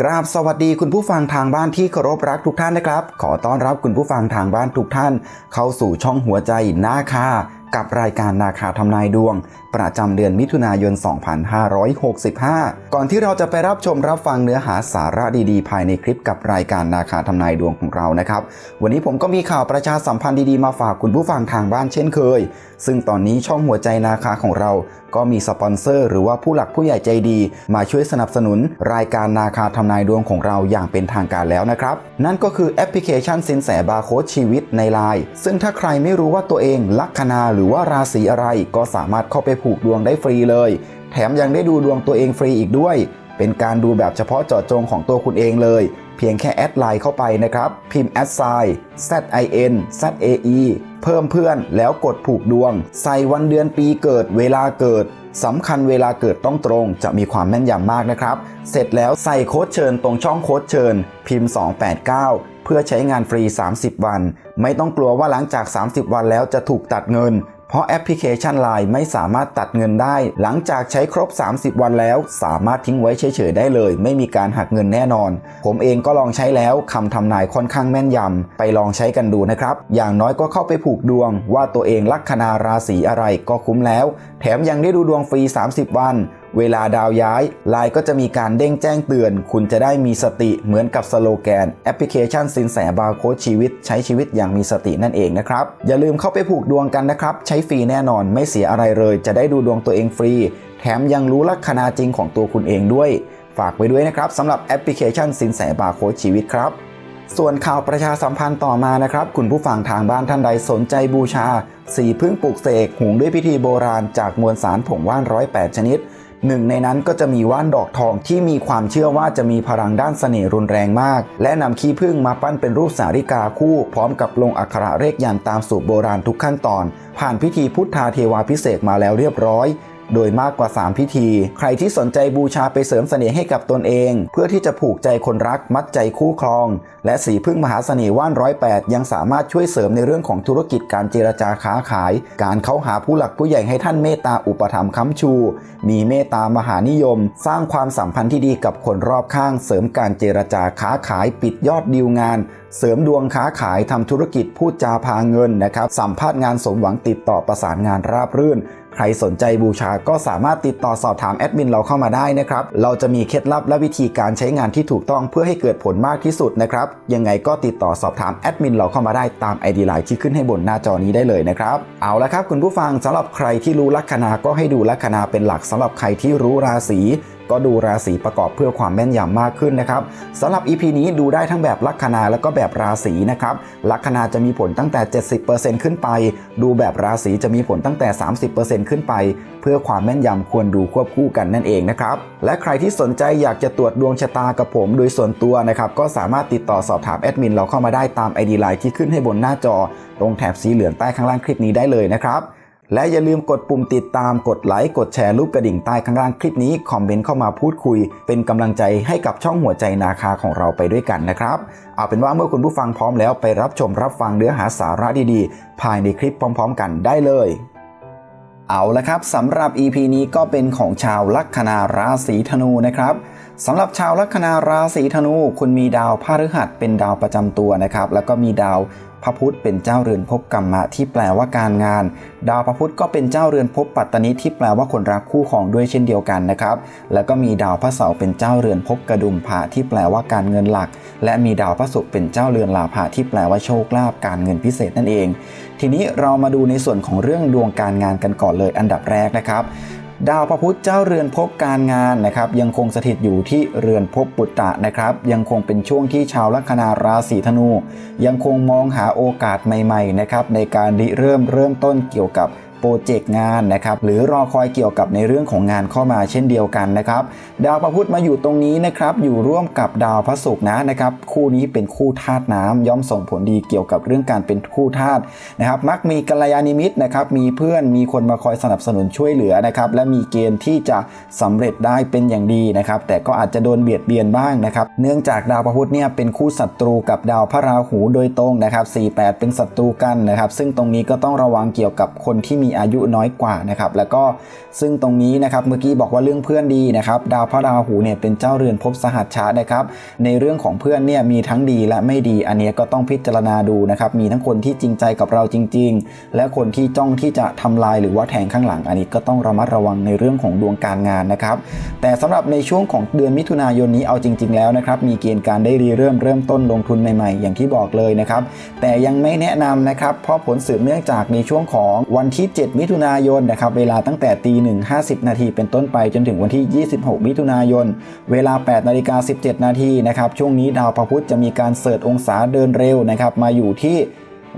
กราบสวัสดีคุณผู้ฟังทางบ้านที่เคารพรักทุกท่านนะครับ ขอต้อนรับคุณผู้ฟังทางบ้านทุกท่าน เข้าสู่ช่องหัวใจนาคา กับรายการนาคาทำนายดวง ประจำเดือนมิถุนายน 2565 ก่อนที่เราจะไปรับชมรับฟังเนื้อหาสาระดีๆ ภายในคลิปกับรายการนาคาทำนายดวงของเรานะครับ วันนี้ผมก็มีข่าวประชาสัมพันธ์ดีๆ มาฝากคุณผู้ฟังทางบ้านเช่นเคย ซึ่งตอนนี้ช่องหัวใจนาคาของเรา ก็มีสปอนเซอร์หรือว่าผู้หลักผู้ใหญ่ใจดี มาช่วยสนับสนุน รายการนาคาทำนายดวงของเราอย่างเป็นทางการแล้วนะครับ นั่นก็คือแอปพลิเคชันสินแสบาร์โค้ดชีวิตในไลน์ซึ่งถ้าใครไม่รู้ว่าตัวเองลัคนาหรือว่าราศีอะไรก็สามารถเข้าไปผูกดวงได้ฟรีเลย แถมยังได้ดูดวงตัวเองฟรีอีกด้วย เป็นการดูแบบเฉพาะเจาะจงของตัวคุณเองเลย เพียงแค่แอดไลน์เข้าไปนะครับ พิมพ์แอดไซน์ z i n z a e เพิ่มเพื่อนแล้วกดผูกดวง ใส่วันเดือนปีเกิดเวลาเกิดสำคัญเวลาเกิดต้องตรงจะมีความแม่นยำมากนะครับ เสร็จแล้วใส่โค้ดเชิญตรงช่องโค้ดเชิญ พิมพ์ 289 เพื่อใช้งานฟรี 30 วัน ไม่ต้องกลัวว่าหลังจาก 30 วันแล้วจะถูกตัดเงิน เพราะแอปพลิเคชัน Line ไม่สามารถตัดเงินได้ หลังจากใช้ครบ 30 วันแล้ว สามารถทิ้งไว้เฉยๆได้เลย ไม่มีการหักเงินแน่นอน ผมเองก็ลองใช้แล้วคำทำนายค่อนข้างแม่นยำไปลองใช้กันดูนะครับ อย่างน้อยก็เข้าไปผูกดวง ว่าตัวเองลัคนาราศีอะไรก็คุ้มแล้ว แถมยังได้ดูดวงฟรี 30 วัน เวลาดาวย้ายไลน์ก็จะมีการเด้งแจ้งเตือน คุณจะได้มีสติเหมือนกับสโลแกน แอปพลิเคชันสินแสบาร์โค้ดชีวิต ใช้ชีวิตอย่างมีสตินั่นเองนะครับ อย่าลืมเข้าไปผูกดวงกันนะครับ ใช้ฟรีแน่นอนไม่เสียอะไรเลย จะได้ดูดวงตัวเองฟรี แถมยังรู้ลัคนาจริงของตัวคุณเองด้วย ฝากไว้ด้วยนะครับสำหรับแอปพลิเคชันสินแสบาร์โค้ดชีวิตครับส่วนข่าวประชาสัมพันธ์ต่อมานะครับ คุณผู้ฟังทางบ้านท่านใดสนใจบูชา สีพึ่งปลูกเสกหุงด้วยพิธีโบราณจากมวลสารผงว่านร้อยแปดชนิด หนึ่งในนั้นก็จะมีว่านดอกทองที่มีความเชื่อว่าจะมีพลังด้านเสน่ห์รุนแรงมาก และนำขี้ผึ้งมาปั้นเป็นรูปสาริกาคู่พร้อมกับลงอักขระเลขยันตามสูตรโบราณทุกขั้นตอน ผ่านพิธีพุทธาเทวาพิเศษมาแล้วเรียบร้อย โดยมากกว่า 3 พิธี ใครที่สนใจบูชาไปเสริมเสน่ห์ให้กับตนเอง เพื่อที่จะผูกใจคนรักมัดใจคู่ครอง และสีพึ่งมหาเสน่ห์ว่านร้อยแปดยังสามารถช่วยเสริมในเรื่องของธุรกิจการเจรจาค้าขาย การเข้าหาผู้หลักผู้ใหญ่ให้ท่านเมตตาอุปถัมภ์ค้ำชู มีเมตตามหานิยม สร้างความสัมพันธ์ที่ดีกับคนรอบข้าง เสริมการเจรจาค้าขายปิดยอดดีลงาน เสริมดวงค้าขายทำธุรกิจพูดจาพาเงินนะครับสัมภาษณ์งานสมหวังติดต่อประสานงานราบรื่น ใครสนใจบูชาก็สามารถติดต่อสอบถามแอดมินเราเข้ามาได้นะครับ เราจะมีเคล็ดลับและวิธีการใช้งานที่ถูกต้องเพื่อให้เกิดผลมากที่สุดนะครับ ยังไงก็ติดต่อสอบถามแอดมินเราเข้ามาได้ตาม ID ไลน์ที่ขึ้นให้บนหน้าจอนี้ได้เลยนะครับ เอาละครับคุณผู้ฟังสำหรับใครที่รู้ลัคนาก็ให้ดูลัคนาเป็นหลักสำหรับใครที่รู้ราศี ก็ดูราศีประกอบเพื่อความแม่นยำมากขึ้นนะครับสำหรับ EP นี้ดูได้ทั้งแบบลัคนาแล้วก็แบบราศีนะครับลัคนาจะมีผลตั้งแต่ 70%ขึ้นไป ดูแบบราศีจะมีผลตั้งแต่ 30%ขึ้นไป เพื่อความแม่นยำควรดูควบคู่กันนั่นเองนะครับและใครที่สนใจอยากจะตรวจดวงชะตากับผมโดยส่วนตัวนะครับก็สามารถติดต่อสอบถามแอดมินเราเข้ามาได้ตาม ID ไลน์ที่ขึ้นให้บนหน้าจอ ตรงแถบสีเหลืองใต้ข้างล่างคลิปนี้ได้เลยนะครับ และอย่าลืมกดปุ่มติดตามกดไลค์กดแชร์รูปกระดิ่งใต้ข้างล่างคลิปนี้คอมเมนต์เข้ามาพูดคุย เป็นกำลังใจให้กับช่องหัวใจนาคาของเราไปด้วยกันนะครับ เอาเป็นว่าเมื่อคุณผู้ฟังพร้อมแล้วไปรับชมรับฟังเนื้อหาสาระดีๆ ภายในคลิปพร้อม ๆ กันได้เลยเอาละครับสำหรับ EP นี้ก็เป็นของชาวลัคนาราศีธนูนะครับสำหรับชาวลัคนาราศีธนู คุณมีดาวพฤหัสเป็นดาวประจำตัวนะครับ แล้วก็มีดาว พระพุธเป็นเจ้าเรือนภพกรรมะที่แปลว่าการงาน ดาวพระพุธก็เป็นเจ้าเรือนภพปัตตนิที่แปลว่าคนรักคู่ของด้วยเช่นเดียวกันนะครับ แล้วก็มีดาวพระเสาร์เป็นเจ้าเรือนภพกระดุมผาที่แปลว่าการเงินหลัก และมีดาวพระศุกร์เป็นเจ้าเรือนลาภะที่แปลว่าโชคลาภการเงินพิเศษนั่นเอง ทีนี้เรามาดูในส่วนของเรื่องดวงการงานกันก่อนเลยอันดับแรกนะครับ ดาวพระพุธเจ้าเรือนภพการงานนะครับยังคงสถิตอยู่ที่เรือนภพปุตตะนะครับยังคงเป็นช่วงที่ชาวลัคนาราศีธนู ยังคงมองหาโอกาสใหม่ๆนะครับในการริเริ่มเริ่มต้นเกี่ยวกับ โปรเจกต์งานนะครับหรือรอคอยเกี่ยวกับในเรื่องของงานเข้ามาเช่นเดียวกันนะครับดาวพระพุธมาอยู่ตรงนี้นะครับอยู่ร่วมกับดาวพระศุกร์นะนะครับคู่นี้เป็นคู่ธาตุน้ำย่อมส่งผลดีเกี่ยวกับเรื่องการเป็นคู่ธาตุนะครับมักมีกัลยาณมิตรนะครับมีเพื่อนมีคนมาคอยสนับสนุนช่วยเหลือนะครับและมีเกณฑ์ที่จะสำเร็จได้เป็นอย่างดีนะครับแต่ก็อาจจะโดนเบียดเบียนบ้างนะครับเนื่องจากดาวพระพุธเนี่ยเป็นคู่ศัตรูกับดาวพระราหูโดยตรงนะครับ48 เป็นศัตรูกันนะครับซึ่งตรงนี้ก็ต้องระวังเกี่ยวกับคนที่มีอายุน้อยกว่านะครับแล้วก็ซึ่งตรงนี้นะครับเมื่อกี้บอกว่าเรื่องเพื่อนดีนะครับดาวพระราหูเนี่ยเป็นเจ้าเรือนภพสหัชชะนะครับในเรื่องของเพื่อนเนี่ยมีทั้งดีและไม่ดีอันนี้ก็ต้องพิจารณาดูนะครับมีทั้งคนที่จริงใจกับเราจริง ๆ และคนที่จ้องที่จะทำลายหรือว่าแทงข้างหลังอันนี้ก็ต้องระมัดระวังในเรื่องของดวงการงานนะครับแต่สำหรับในช่วงของเดือนมิถุนายนนี้เอาจริง ๆ แล้วนะครับมีเกณฑ์การได้รีเริ่มเริ่มต้นลงทุนใหม่ๆ อย่างที่บอกเลยนะครับแต่ยังไม่แนะนำนะครับเพราะผลสืบเนื่องจากในช่วงของวันที่7 มิถุนายนนะครับเวลาตั้งแต่ตีหนึ่งห้นาทีเป็นต้นไปจนถึงวันที่ 26 มิถุนายน เวลา8นาฬิกา17 นาทีนะครับช่วงนี้ดาวพระพุธจะมีการเสิร์ชองศาเดินเร็วนะครับมาอยู่ที่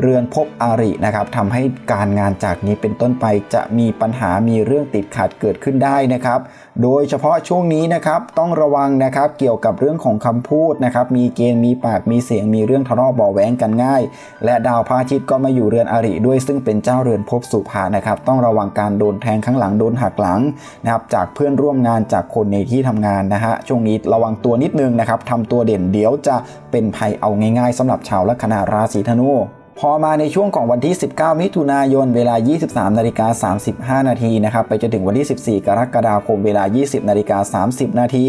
เรือนพบอารินะครับทำให้การงานจากนี้เป็นต้นไปจะมีปัญหามีเรื่องติดขัดเกิดขึ้นได้นะครับ โดยเฉพาะช่วงนี้นะครับต้องระวังนะครับเกี่ยวกับเรื่องของคำพูดนะครับมีเกณฑ์มีปากมีเสียงมีเรื่องทะเลาะเบาแหวงกันง่าย และดาวพระอาทิตย์ก็มาอยู่เรือนอาริด้วยซึ่งเป็นเจ้าเรือนภพสุภานะครับ ต้องระวังการโดนแทงข้างหลังโดนหักหลังนะครับจากเพื่อนร่วมงานจากคนในที่ทำงานนะฮะช่วงนี้ระวังตัวนิดนึงนะครับทำตัวเด่นเดี๋ยวจะเป็นภัยเอาง่าย ๆสำหรับชาวลัคนาราศีธนู พอมาในช่วงของวันที่ 19 มิถุนายน เวลา 23นาฬิกา35 นาทีนะครับ ไปจนถึงวันที่ 14 กรกฎาคม เวลา 20นาฬิกา30 นาที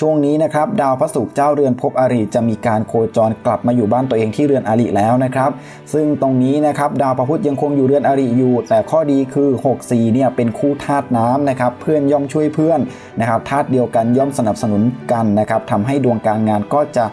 ช่วงนี้นะครับ ดาวพระศุกร์เจ้าเรือนภพอริจะมีการโคจรกลับมาอยู่บ้านตัวเองที่เรือนอริแล้วนะครับ ซึ่งตรงนี้นะครับ ดาวพระพุธยังคงอยู่เรือนอริอยู่ แต่ข้อดีคือ 64 เนี่ย เป็นคู่ธาตุน้ำนะครับ เพื่อนย่อมช่วยเพื่อนนะครับ ธาตุเดียวกันย่อมสนับสนุนกันนะครับทำให้ดวงการงานก็จะ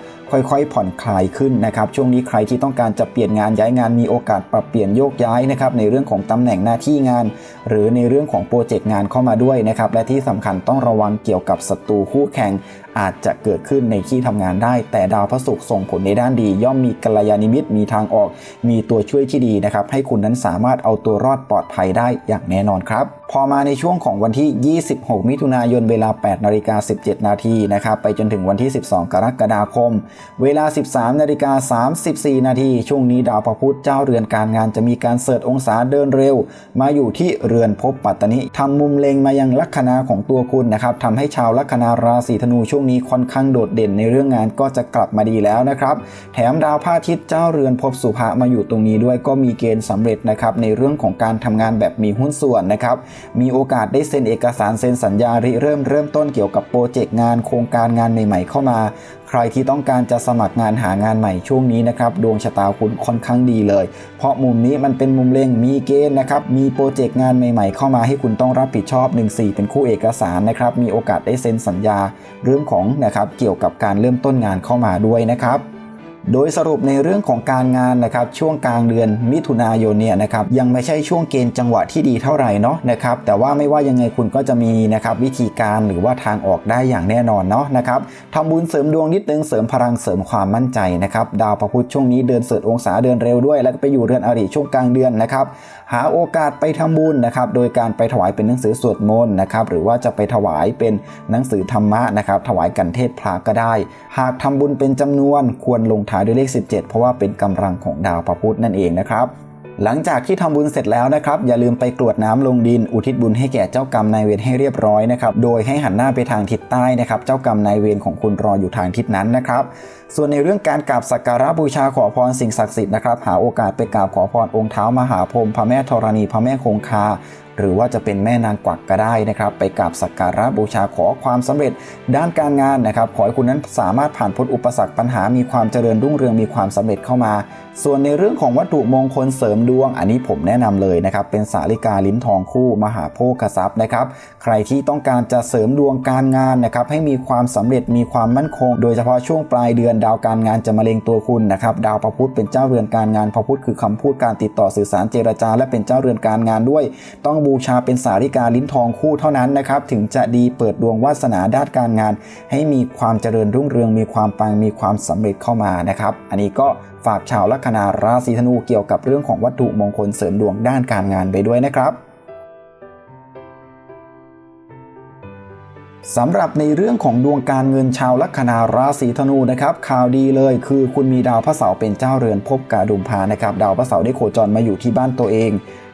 ค่อยๆ ผ่อนคลายขึ้นนะครับช่วงนี้ใครที่ต้องการจะเปลี่ยนงานย้ายงานมีโอกาสปรับเปลี่ยนโยกย้ายนะครับในเรื่องของตำแหน่งหน้าที่งาน หรือในเรื่องของโปรเจกต์งานเข้ามาด้วยนะครับและที่สำคัญต้องระวังเกี่ยวกับศัตรูคู่แข่งอาจจะเกิดขึ้นในที่ทำงานได้ แต่ดาวพระศุกร์ส่งผลในด้านดี ย่อมมีกัลยาณมิตมีทางออก มีตัวช่วยที่ดีนะครับให้คุณนั้นสามารถเอาตัวรอดปลอดภัยได้อย่างแน่นอนครับพอมาในช่วงของวันที่ 26 มิถุนายนเวลา 8 นาฬิกา 17 นาทีนะครับไปจนถึงวันที่ 12 กรกฎาคม เวลา 13 นาฬิกา 34 นาทีช่วงนี้ดาวพระพุธเจ้าเรือนการงานจะมีการเสิร์ชองศาเดินเร็ว มาอยู่ที่เรือนภพปัตตนิทำมุมเล็งมายังลัคนาของตัวคุณนะครับทำให้ชาวลัคนาราศีธนูช่วงนี้ค่อนข้างโดดเด่นในเรื่องงานก็จะกลับมาดีแล้วนะครับแถมดาวพระอาทิตย์เจ้าเรือนภพสุภะมาอยู่ตรงนี้ด้วยก็มีเกณฑ์สำเร็จนะครับในเรื่องของการทำงานแบบมีหุ้นส่วนนะครับมีโอกาสได้เซ็นเอกสารเซ็นสัญญาริเริ่มเริ่มต้นเกี่ยวกับโปรเจกต์งานโครงการงานใหม่ ๆ เข้ามา ใครที่ต้องการจะสมัครงานหางานใหม่ช่วงนี้นะครับดวงชะตาคุณค่อนข้างดีเลย เพราะมุมนี้มันเป็นมุมเล็งมีเกณฑ์นะครับมีโปรเจกต์งานใหม่ ๆ เข้ามาให้คุณต้องรับผิดชอบ 1-4 เป็นคู่เอกสารนะครับมีโอกาสได้เซ็นสัญญาเรื่องของนะครับเกี่ยวกับการเริ่มต้นงานเข้ามาด้วยนะครับ โดยสรุปในเรื่องของการงานนะครับช่วงกลางเดือนมิถุนายนเนี่ยนะครับยังไม่ใช่ช่วงเกณฑ์จังหวะที่ดีเท่าไหร่เนาะนะครับแต่ว่าไม่ว่ายังไงคุณก็จะมีนะครับวิธีการหรือว่าทางออกได้อย่างแน่นอนเนาะนะครับทำบุญเสริมดวงนิดนึงเสริมพลังเสริมความมั่นใจนะครับดาวพระพุธช่วงนี้เดินเสด็จองศาเดินเร็วด้วย แล้วก็ไปอยู่เรือนอริช่วงกลางเดือนนะครับหาโอกาสไปทำบุญนะครับ โดยการไปถวายเป็นหนังสือสวดมนต์นะครับ หรือว่าจะไปถวายเป็นหนังสือธรรมะนะครับ ถวายกันเทศพระก็ได้ หากทำบุญเป็นจำนวนควรลงท้ายด้วยเลข 17 เพราะว่าเป็นกำลังของดาวพระพุธนั่นเองนะครับ หลังจากที่ทำบุญเสร็จแล้วนะครับ อย่าลืมไปกรวดน้ำลงดิน อุทิศบุญให้แก่เจ้ากรรมนายเวรให้เรียบร้อยนะครับ โดยให้หันหน้าไปทางทิศใต้นะครับ เจ้ากรรมนายเวรของคุณรออยู่ทางทิศนั้นนะครับ ส่วนในเรื่องการกราบสักการะบูชาขอพรสิ่งศักดิ์สิทธิ์นะครับ หาโอกาสไปกราบขอพรองค์เท้ามหาพรหมพระแม่ธรณีพระแม่คงคาหรือว่าจะเป็นแม่นางกวักก็ได้นะครับ ไปกราบสักการะบูชาขอความสำเร็จด้านการงานนะครับ ขอให้คุณนั้นสามารถผ่านพ้นอุปสรรคปัญหามีความเจริญรุ่งเรืองมีความสำเร็จเข้ามา ส่วนในเรื่องของวัตถุมงคลเสริมดวง อันนี้ผมแนะนำเลยนะครับ เป็นสาลิกาลิ้นทองคู่มหาโภคทรัพย์นะครับ ใครที่ต้องการจะเสริมดวงการงานนะครับ ให้มีความสำเร็จมีความมั่นคง โดยเฉพาะช่วงปลายเดือนดาวการงานจะมาเล็งตัวคุณนะครับ ดาวพระพุธเป็นเจ้าเรือนการงานพระพุธคือคำพูดการติดต่อสื่อสารเจรจา และเป็นเจ้าเรือนการงานด้วย ต้องบูชาเป็นสาริกาลิ้นทองคู่เท่านั้นนะครับ ถึงจะดีเปิดดวงวาสนาด้านการงาน ให้มีความเจริญรุ่งเรือง มีความปัง มีความสำเร็จเข้ามานะครับ อันนี้ก็ ฝากชาวลัคนาราศีธนูเกี่ยวกับเรื่องของวัตถุมงคลเสริมดวงด้านการงานไปด้วยนะครับสำหรับในเรื่องของดวงการเงินชาวลัคนาราศีธนูนะครับ ข่าวดีเลยคือคุณมีดาวพระเสาร์เป็นเจ้าเรือนพบกาดุมพานะครับ ดาวพระเสาร์ได้โคจรมาอยู่ที่บ้านตัวเอง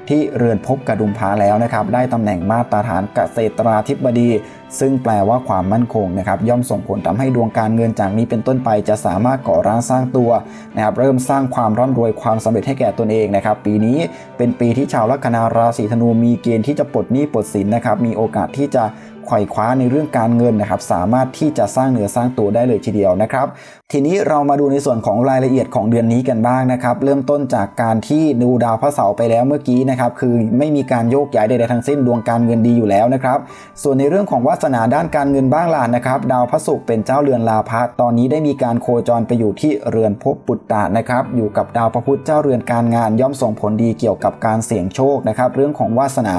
ที่เรือนภพกระดุมพระแล้วนะครับ ได้ตำแหน่งมาตรฐานเกษตราธิบดี ซึ่งแปลว่าความมั่นคงนะครับย่อมส่งผลทำให้ดวงการเงินจากนี้เป็นต้นไปจะสามารถก่อร่างสร้างตัวนะครับเริ่มสร้างความร่ำรวยความสำเร็จให้แก่ตนเองนะครับปีนี้เป็นปีที่ชาวลัคนาราศีธนูมีเกณฑ์ที่จะปลดหนี้ปลดสินนะครับมีโอกาสที่จะไขว่คว้าในเรื่องการเงินนะครับ สามารถที่จะสร้างเนื้อสร้างตัวได้เลยทีเดียวนะครับ ทีนี้เรามาดูในส่วนของรายละเอียดของเดือนนี้กันบ้างนะครับ เริ่มต้นจากการที่ดูดาวพระเสาร์ไปแล้วเมื่อกี้นะครับ คือไม่มีการโยกย้ายใดๆทั้งสิ้นดวงการเงินดีอยู่แล้วนะครับ ส่วนในเรื่องของวาสนาด้านการเงินบ้างล่ะนะครับ ดาวพระศุกร์เป็นเจ้าเรือนลาภะตอนนี้ได้มีการโคจรไปอยู่ที่เรือนภพปุตตะนะครับ อยู่กับดาวพระพุธเจ้าเรือนการงานย่อมส่งผลดีเกี่ยวกับการเสี่ยงโชคนะครับ เรื่องของวาสนา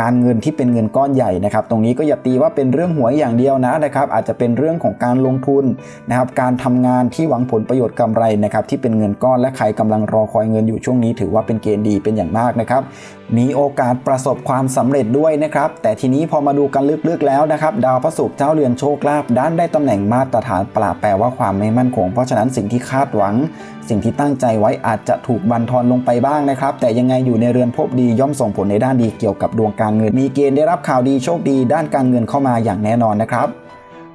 การเงินที่เป็นเงินก้อนใหญ่นะครับ ตรงนี้ก็อย่าตีว่าเป็นเรื่องหวยอย่างเดียวนะนะครับ อาจจะเป็นเรื่องของการลงทุนนะครับ การทำงานที่หวังผลประโยชน์กำไรนะครับที่เป็นเงินก้อนและใครกำลังรอคอยเงินอยู่ช่วงนี้ ถือว่าเป็นเกณฑ์ดีเป็นอย่างมากนะครับมีโอกาสประสบความสำเร็จด้วยนะครับ แต่ทีนี้พอมาดูกันลึกๆแล้วนะครับ ดาวพระศุกร์เจ้าเรือนโชคลาภด้านได้ตำแหน่งมาตรฐานปราแปลว่าความไม่มั่นคง เพราะฉะนั้นสิ่งที่คาดหวัง สิ่งที่ตั้งใจไว้อาจจะถูกบันทอนลงไปบ้างนะครับ แต่ยังไงอยู่ในเรือนภพดีย่อมส่งผลในด้านดีเกี่ยวกับดวงการเงิน มีเกณฑ์ได้รับข่าวดีโชคดี ด้านการเงินเข้ามาอย่างแน่นอนนะครับ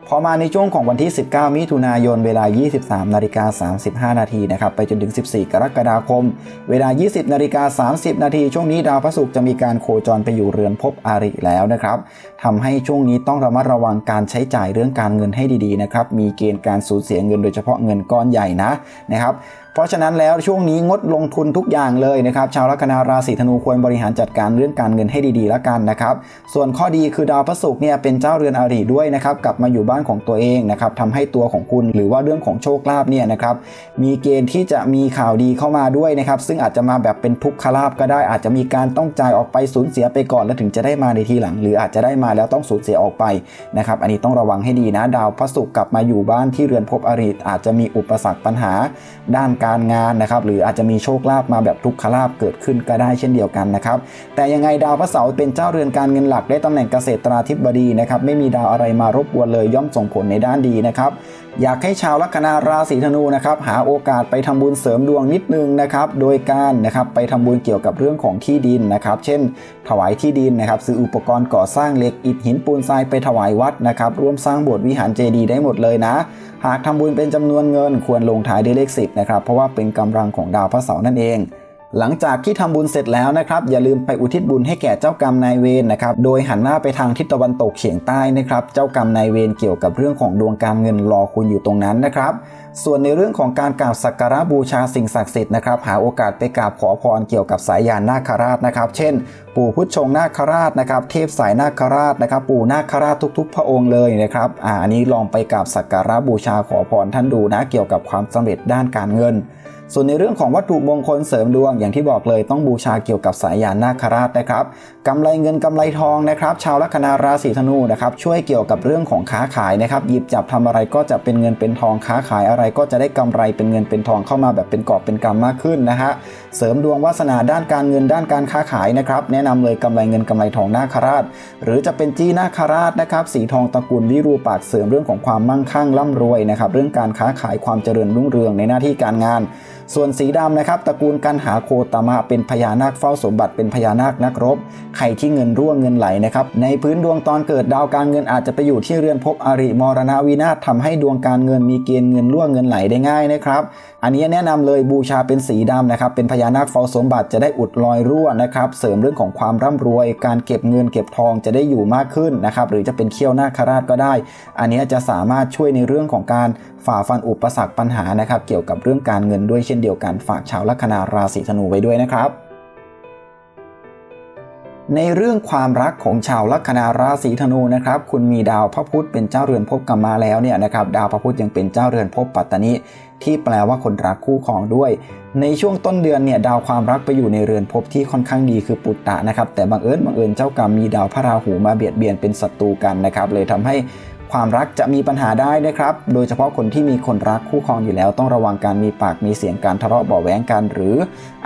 พอมาในช่วงของวันที่ 19 มิถุนายน เวลา 23 นาฬิกา 35 นาทีนะครับ ไปจนถึง 14 กรกฎาคม เวลา 20 นาฬิกา 30 นาที ช่วงนี้ดาวพระศุกร์จะมีการโคจรไปอยู่เรือนภพอาริแล้วนะครับทำให้ช่วงนี้ต้องระมัดระวังการใช้จ่ายเรื่องการเงินให้ดีๆนะครับ มีเกณฑ์การสูญเสียเงินโดยเฉพาะเงินก้อนใหญ่นะนะครับ เพราะฉะนั้นแล้วช่วงนี้งดลงทุนทุกอย่างเลยนะครับชาวลัคนาราศีธนูควรบริหารจัดการเรื่องการเงินให้ดีๆแล้วกันนะครับส่วนข้อดีคือดาวพระศุกร์เนี่ยเป็นเจ้าเรือนอริด้วยนะครับกลับมาอยู่บ้านของตัวเองนะครับทำให้ตัวของคุณหรือว่าเรื่องของโชคลาภเนี่ยนะครับมีเกณฑ์ที่จะมีข่าวดีเข้ามาด้วยนะครับซึ่งอาจจะมาแบบเป็นทุกขลาภก็ได้อาจจะมีการต้องจ่ายออกไปสูญเสียไปก่อนแล้วถึงจะได้มาในทีหลัง หรืออาจจะได้มาแล้วต้องสูญเสียออกไปนะครับอันนี้ต้องระวังให้ดีนะ ดาวพระศุกร์กลับมาอยู่บ้านที่เรือนภพอริอาจจะมีอุปสรรคปัญหาด้านการการงานนะครับหรืออาจจะมีโชคลาภมาแบบทุกขลาภเกิดขึ้นก็ได้เช่นเดียวกันนะครับแต่ยังไงดาวพระเสาร์เป็นเจ้าเรือนการเงินหลักได้ตำแหน่งเกษตราธิบดีนะครับไม่มีดาวอะไรมารบกวนเลยย่อมส่งผลในด้านดีนะครับ อยากให้ชาวลัคนาราศีธนูนะครับหาโอกาสไปทำบุญเสริมดวงนิดนึงนะครับโดยการนะครับไปทำบุญเกี่ยวกับเรื่องของที่ดินนะครับเช่น ถวายที่ดินนะครับซื้ออุปกรณ์ก่อสร้างเหล็กอิฐหินปูนทรายไปถวายวัดนะครับร่วมสร้างโบสถ์วิหารเจดีย์ได้หมดเลยนะ หากทำบุญเป็นจำนวนเงินควรลงท้ายด้วยเลข 10นะครับเพราะว่าเป็นกำลังของดาวพระเสาร์นั่นเอง หลังจากที่ทำบุญเสร็จแล้วนะครับ อย่าลืมไปอุทิศบุญให้แก่เจ้ากรรมนายเวรนะครับ โดยหันหน้าไปทางทิศตะวันตกเฉียงใต้นะครับ เจ้ากรรมนายเวรเกี่ยวกับเรื่องของดวงการเงินรอคุณอยู่ตรงนั้นนะครับ ส่วนในเรื่องของการกราบสักการะบูชาสิ่งศักดิ์สิทธิ์นะครับหาโอกาสไปกราบขอพรเกี่ยวกับสายยานนาคราชนะครับ เช่น ปู่พุทธชงนาคราชนะครับ เทพสายนาคราชนะครับ ปู่นาคราชทุก ๆ พระองค์เลยนะครับอ่าอันนี้ลองไปกราบสักการะบูชาขอพรท่านดูนะเกี่ยวกับความสำเร็จด้านการเงิน ส่วนในเรื่องของวัตถุมงคลเสริมดวงอย่างที่บอกเลยต้องบูชาเกี่ยวกับสายยานนาคราชนะครับกำไรเงินกำไรทองนะครับ ชาวลัคนาราศีธนูนะครับช่วยเกี่ยวกับเรื่องของค้าขายนะครับหยิบจับทำอะไรก็จะเป็นเงินเป็นทองค้าขายอะไรก็จะได้กำไรเป็นเงินเป็นทองเข้ามาแบบเป็นกอบเป็นกำมากขึ้นนะฮะเสริมดวงวาสนาด้านการเงินด้านการค้าขายนะครับแนะนำเลยกำไรเงินกำไรทองนาคราช หรือจะเป็นจี้นาคราชนะครับสีทองตระกูลวิรูปักษ์เสริมเรื่องของความมั่งคั่งร่ำรวยนะครับเรื่องการค้าขายความเจริญรุ่งเรืองในหน้าที่การงาน ส่วนสีดำนะครับตระกูลกันหาโคตมะเป็นพญานาคเฝ้าสมบัติเป็นพญานาคนักรบใครที่เงินร่วงเงินไหลนะครับในพื้นดวงตอนเกิดดาวการเงินอาจจะไปอยู่ที่เรือนภพอริมรณวินาศทำให้ดวงการเงินมีเกณฑ์เงินร่วงเงินไหลได้ง่ายนะครับ อันนี้แนะนำเลยบูชาเป็นสีดำนะครับ เป็นพญานาคเฝ้าสมบัติจะได้อุดรอยรั่วนะครับ เสริมเรื่องของความร่ำรวย การเก็บเงินเก็บทองจะได้อยู่มากขึ้นนะครับ หรือจะเป็นเขี้ยวนาคราชก็ได้ อันนี้จะสามารถช่วยในเรื่องของการฝ่าฟันอุปสรรคปัญหานะครับ เกี่ยวกับเรื่องการเงินด้วยเช่นเดียวกัน ฝากชาวลัคนาราศีธนูไว้ด้วยนะครับ ในเรื่องความรักของชาวลัคนาราศีธนูนะครับคุณมีดาวพระพุธเป็นเจ้าเรือนภพกรรมาแล้วเนี่ยนะครับดาวพระพุธยังเป็นเจ้าเรือนภพปัตตานิที่แปลว่าคนรักคู่ครองด้วย ในช่วงต้นเดือนเนี่ยดาวความรักไปอยู่ในเรือนภพที่ค่อนข้างดีคือปุตตะนะครับแต่บังเอิญบังเอิญเจ้ากรรมมีดาวพระราหูมาเบียดเบียนเป็นศัตรูกันนะครับเลยทำให้ ความรักจะมีปัญหาได้นะครับ โดยเฉพาะคนที่มีคนรักคู่ครองอยู่แล้ว ต้องระวังการมีปากมีเสียงการทะเลาะเบาะแวงกัน หรือ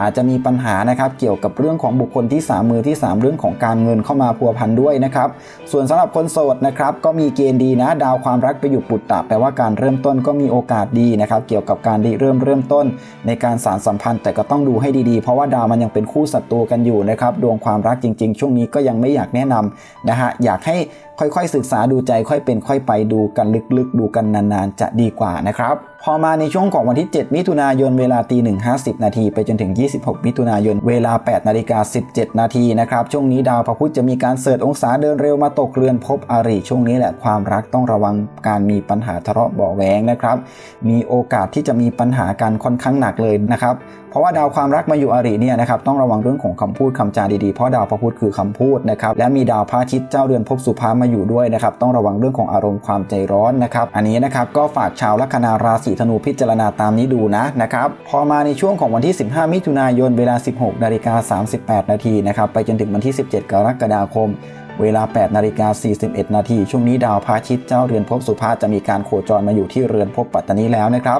อาจจะมีปัญหานะครับ เกี่ยวกับเรื่องของบุคคลที่สามมือที่สามเรื่องของการเงินเข้ามาพัวพันด้วยนะครับ ส่วนสำหรับคนโสดนะครับก็มีเกณฑ์ดีนะ ดาวความรักไปอยู่ปุตตะแปลว่าการเริ่มต้นก็มีโอกาสดีนะครับ เกี่ยวกับการดีเริ่มเริ่มต้น ในการสารสัมพันธ์แต่ก็ต้องดูให้ดีๆ เพราะว่าดาวมันยังเป็นคู่ศัตรูกันอยู่นะครับ ดวงความรักจริง ๆ ช่วงนี้ก็ยังไม่อยากแนะนำนะฮะอยากให้ ค่อยๆศึกษาดูใจค่อยเป็นค่อยไปดูกันลึกๆ ดูกันนานๆ จะดีกว่านะครับ พอมาในช่วงของวันที่ 7 มิถุนายนเวลาตีหนึ่งห้าสิบนาทีไปจนถึง 26 มิถุนายนเวลา 8 นาฬิกา 17 นาทีนะครับช่วงนี้ดาวพระพุธจะมีการเสริฐองศาเดินเร็วมาตกเรือนพบอริช่วงนี้แหละความรักต้องระวังการมีปัญหาทะเลาะเบาะแวงนะครับ มีโอกาสที่จะมีปัญหากันค่อนข้างหนักเลยนะครับเพราะว่าดาวความรักมาอยู่อริเนี่ยนะครับต้องระวังเรื่องของคำพูดคำจาดีๆเพราะดาวพระพุธคือคำพูดนะครับและมีดาวพระอาทิตย์เจ้าเรือนภพสุภามาอยู่ด้วยนะครับต้องระวังเรื่องของอารมณ์ความใจร้อนนะครับอันนี้นะครับก็ฝากชาวลัคนาราศีธนูพิจารณาตามนี้ดูนะนะครับพอมาในช่วงของวันที่ 15 มิถุนายนเวลา 16นาฬิกา38 นาทีนะครับไปจนถึงวันที่ 17 กรกฎาคม เวลา 8 นาฬิกา 41 นาที ช่วงนี้ดาวพาทิตย์เจ้าเรือนภพสุภาจะมีการโคจรมาอยู่ที่เรือนภพปัตตานีแล้วนะครับ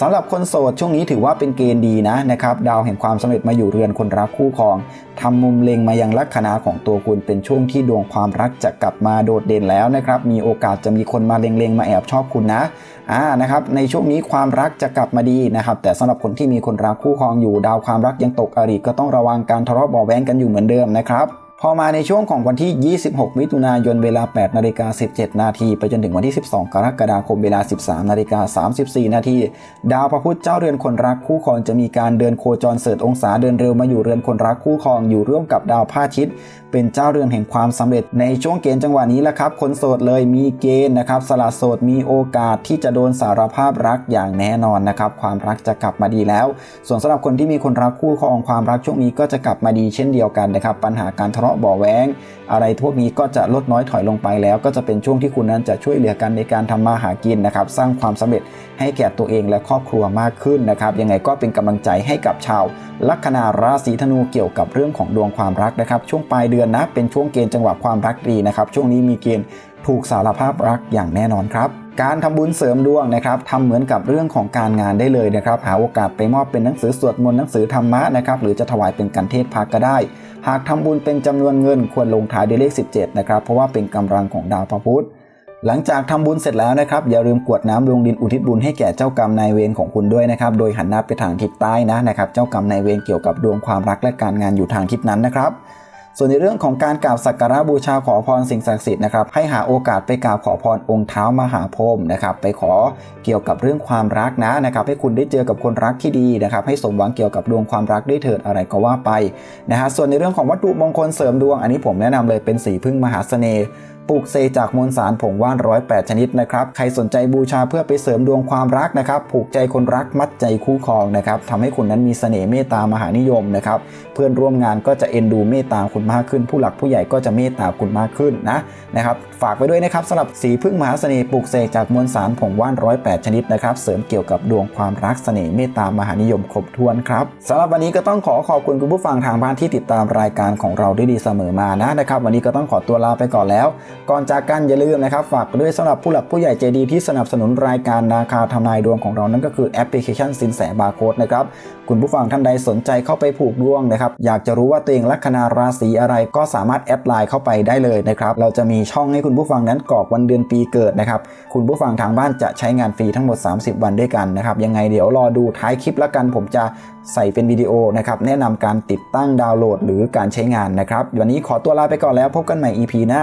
สำหรับคนโสดช่วงนี้ถือว่าเป็นเกณฑ์ดีนะนะครับ ดาวแห่งความสำเร็จมาอยู่เรือนคนรักคู่ครองทำมุมเล็งมายังลัคนาของตัวคุณเป็นช่วงที่ดวงความรักจะกลับมาโดดเด่นแล้วนะครับ มีโอกาสจะมีคนมาเล็งๆ มาแอบชอบคุณนะอ่านะครับในช่วงนี้ความรักจะกลับมาดีนะครับ แต่สำหรับคนที่มีคนรักคู่ครองอยู่ ดาวความรักยังตกอริก็ต้องระวังการทะเลาะเบาะแว้งกันอยู่เหมือนเดิมนะครับ พอมาในช่วงของวันที่ 26 มิถุนายนเวลา 8 นาฬิกา 17 นาที ไปจนถึงวันที่ 12 กรกฎาคมเวลา 13 นาฬิกา 34 นาที ดาวพระพุธเจ้าเรือนคนรักคู่ครองจะมีการเดินโคจรเสริฐองศาเดินเร็วมาอยู่เรือนคนรักคู่ครองอยู่ร่วมกับดาวพาทิต เป็นเจ้าเรือนแห่งความสำเร็จในช่วงเกณฑ์จังหวะนี้แหละครับ คนโสดเลยมีเกณฑ์นะครับสละโสดมีโอกาสที่จะโดนสารภาพรักอย่างแน่นอนนะครับความรักจะกลับมาดีแล้ว ส่วนสำหรับคนที่มีคนรักคู่ครองความรักช่วงนี้ก็จะกลับมาดีเช่นเดียวกันนะครับปัญหาการทะเลาะเบาะแว้ง อะไรพวกนี้ก็จะลดน้อยถอยลงไปแล้ว ก็จะเป็นช่วงที่คุณนั้นจะช่วยเหลือกันในการทำมาหากินนะครับ สร้างความสำเร็จให้แก่ตัวเองและครอบครัวมากขึ้นนะครับยังไงก็เป็นกำลังใจให้กับชาวลัคนาราศีธนูเกี่ยวกับเรื่องของดวงความรักนะครับ ช่วงปลายเดือนนะเป็นช่วงเกณฑ์จังหวะความรักดีนะครับ ช่วงนี้มีเกณฑ์ถูกสารภาพรักอย่างแน่นอนครับการทำบุญเสริมดวงนะครับทำเหมือนกับเรื่องของการงานได้เลยนะครับ หาโอกาสไปมอบเป็นหนังสือสวดมนต์หนังสือธรรมะนะครับ หรือจะถวายเป็นกันเทศพักก็ได้ หากทำบุญเป็นจำนวนเงินควรลงท้ายด้วยเลข 17 นะครับ เพราะว่าเป็นกำลังของดาวพระพุธหลังจากทำบุญเสร็จแล้วนะครับ อย่าลืมกวดน้ำลงดินอุทิศบุญให้แก่เจ้ากรรมนายเวรของคุณด้วยนะครับ โดยหันหน้าไปทางทิศใต้นะนะครับ เจ้ากรรมนายเวรเกี่ยวกับดวงความรักและการงานอยู่ทางทิศนั้นนะครับ ส่วนในเรื่องของการกราบสักการะบูชาขอพรสิ่งศักดิ์สิทธิ์นะครับให้หาโอกาสไปกราบขอพรองค์เท้ามหาพรหมนะครับไปขอเกี่ยวกับเรื่องความรักนะนะครับให้คุณได้เจอกับคนรักที่ดีนะครับให้สมหวังเกี่ยวกับดวงความรักได้เถิดอะไรก็ว่าไปนะฮะส่วนในเรื่องของวัตถุมงคลเสริมดวง อันนี้ผมแนะนำเลยเป็นสีพึ่งมหาเสน่ห์ ปลูกเซจากมวลสารผงว่านร้อยแปดชนิดนะครับ ใครสนใจบูชาเพื่อไปเสริมดวงความรักนะครับ ผูกใจคนรักมัดใจคู่ครองนะครับทำให้คุณนั้นมีเสน่ห์เมตตามหานิยมนะครับ เพื่อนร่วมงานก็จะเอ็นดูเมตตาคุณมากขึ้น ผู้หลักผู้ใหญ่ก็จะเมตตาคุณมากขึ้นนะนะครับ ฝากไว้ด้วยนะครับสำหรับสีพึ่งมหาเสน่ห์ปลูกเสกจากมวลสารผงว่านร้อยแปดชนิดนะครับ เสริมเกี่ยวกับดวงความรักเสน่ห์เมตตามหานิยมครบถ้วนครับสำหรับวันนี้ก็ต้องขอขอบคุณคุณผู้ฟังทางบ้านที่ติดตามรายการของเราได้ดีเสมอมานะนะครับ วันนี้ก็ต้องขอตัวลาไปก่อนแล้วก่อนจากกันอย่าลืมนะครับฝากด้วยสำหรับผู้หลักผู้ใหญ่ใจดีที่สนับสนุนรายการนาคาทำนายดวงของเรานั่นก็คือแอปพลิเคชันสินแสบาร์โค้ดนะครับคุณผู้ฟังท่านใดสนใจเข้าไปผูกดวงนะครับอยากจะรู้ว่าตัวเองลัคนาราศีอะไรก็สามารถแอดไลน์เข้าไปได้เลยนะครับเราจะมีช่องให้คุณผู้ฟังนั้นกรอกวันเดือนปีเกิดนะครับคุณผู้ฟังทางบ้านจะใช้งานฟรีทั้งหมด 30 วันด้วยกันนะครับยังไงเดี๋ยวรอดูท้ายคลิปล้วกันผมจะใส่เป็นวิดีโอนะครับแนะนำการติดตั้งดาวน์โหลด หรือการใช้งานนะครับวันนี้ขอตัวลาไปก่อนแล้วพบกันใหม่ EP หน้า